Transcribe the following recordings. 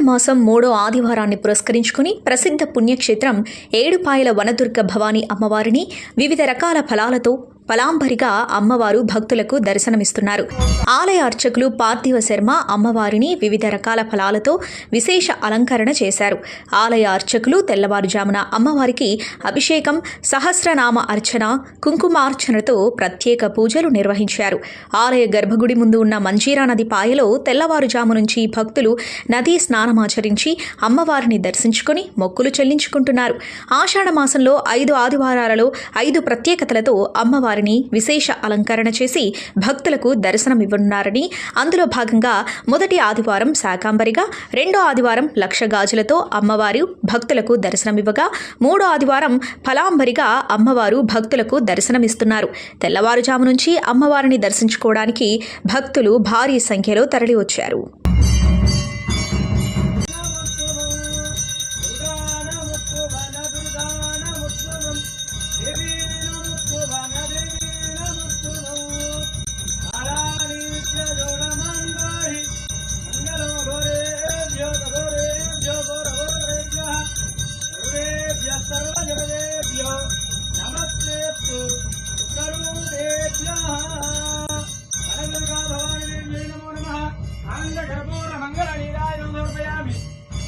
మాసం మూడో ఆదివారాన్ని పురస్కరించుకుని ప్రసిద్ధ పుణ్యక్షేత్రం ఏడుపాయల వనదుర్గ భవానీ అమ్మవారిని వివిధ రకాల ఫలాలతో పలాంబరిగా అమ్మవారు భక్తులకు దర్శనమిస్తున్నారు. ఆలయ అర్చకులు పార్థివ శర్మ అమ్మవారిని వివిధ రకాల ఫలాలతో విశేష అలంకరణ చేశారు. ఆలయ అర్చకులు తెల్లవారుజామున అమ్మవారికి అభిషేకం సహస్రనామ అర్చన కుంకుమార్చనతో ప్రత్యేక పూజలు నిర్వహించారు. ఆలయ గర్భగుడి ముందు ఉన్న మంజీరా నది పాయలో తెల్లవారుజాము నుంచి భక్తులు నదీ స్నానమాచరించి అమ్మవారిని దర్శించుకుని మొక్కులు చెల్లించుకుంటున్నారు. ఆషాఢమాసంలో ఐదు ఆదివారాలలో ఐదు ప్రత్యేకతలతో అమ్మవారి అమ్మవారిని విశేష అలంకరణ చేసి భక్తులకు దర్శనమివ్వనున్నారని. అందులో భాగంగా మొదటి ఆదివారం శాకాంబరిగా రెండో ఆదివారం లక్ష గాజులతో అమ్మవారు భక్తులకు దర్శనమివ్వగా మూడో ఆదివారం ఫలాంబరిగా అమ్మవారు భక్తులకు దర్శనమిస్తున్నారు. తెల్లవారుజాము నుంచి అమ్మవారిని దర్శించుకోవడానికి భక్తులు భారీ సంఖ్యలో తరలివచ్చారు.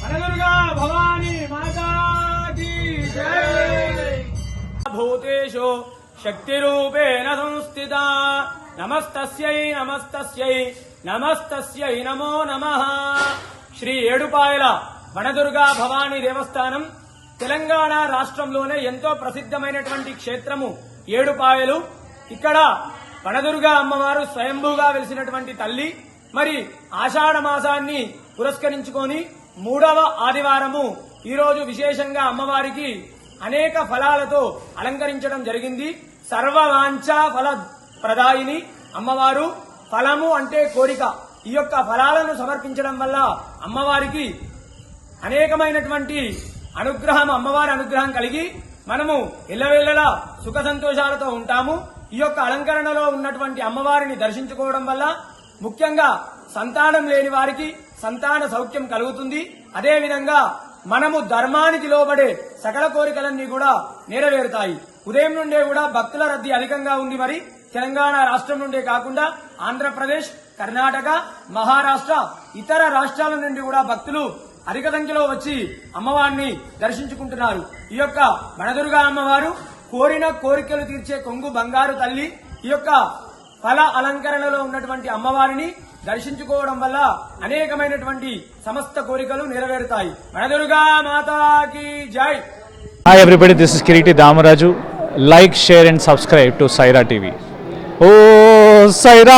అనదుర్గా భవానీ మాతా కీ జై. భూతేషు శక్తిరూపేణ సంస్థిత. నమస్తస్యై నమస్తస్యై నమస్తస్యై నమో నమ. శ్రీ ఏడుపాయల వనదుర్గా భవానీ దేవస్థానం తెలంగాణ రాష్ట్రంలోనే ఎంతో ప్రసిద్ధమైనటువంటి క్షేత్రము ఏడుపాయలు. ఇక్కడ వనదుర్గ అమ్మవారు స్వయంభూగా వెలిసినటువంటి తల్లి. మరి ఆషాఢ మాసాన్ని పురస్కరించుకొని మూడవ ఆదివారము ఈరోజు విశేషంగా అమ్మవారికి అనేక ఫలాలతో అలంకరించడం జరిగింది. సర్వవాంఛా ఫల ప్రదాయిని అమ్మవారు. ఫలము అంటే కోరిక. ఈ యొక్క ఫలాలను సమర్పించడం వల్ల అమ్మవారికి అనేకమైనటువంటి అనుగ్రహం అమ్మవారి అనుగ్రహం కలిగి మనము ఎల్లవేళలా సుఖ సంతోషాలతో ఉంటాము. ఈ యొక్క అలంకరణలో ఉన్నటువంటి అమ్మవారిని దర్శించుకోవడం వల్ల ముఖ్యంగా సంతానం లేని వారికి సంతాన సౌఖ్యం కలుగుతుంది. అదేవిధంగా మనము ధర్మానికి లోబడే సకల కోరికలన్నీ కూడా నెరవేరుతాయి. ఉదయం నుండే కూడా భక్తుల రద్దీ అధికంగా ఉంది మరి. తెలంగాణ రాష్ట్రం నుండే కాకుండా ఆంధ్రప్రదేశ్ కర్ణాటక మహారాష్ట్ర ఇతర రాష్ట్రాల నుండి కూడా భక్తులు అధిక సంఖ్యలో వచ్చి అమ్మవారిని దర్శించుకుంటున్నారు. ఈ యొక్క బణదుర్గా అమ్మవారు కోరిన కోరికలు తీర్చే కొంగు బంగారు తల్లి ఈ యొక్క ఫల అలంకరణలో ఉన్నటువంటి అమ్మవారిని దర్శించుకోవడం వల్ల అనేకమైనటువంటి సమస్త కోరికలు నెరవేరుతాయి. బణదుర్గా మాతాకి జై! Hi everybody this is Kireeti Damaraju like share and subscribe to Saira TV oh Saira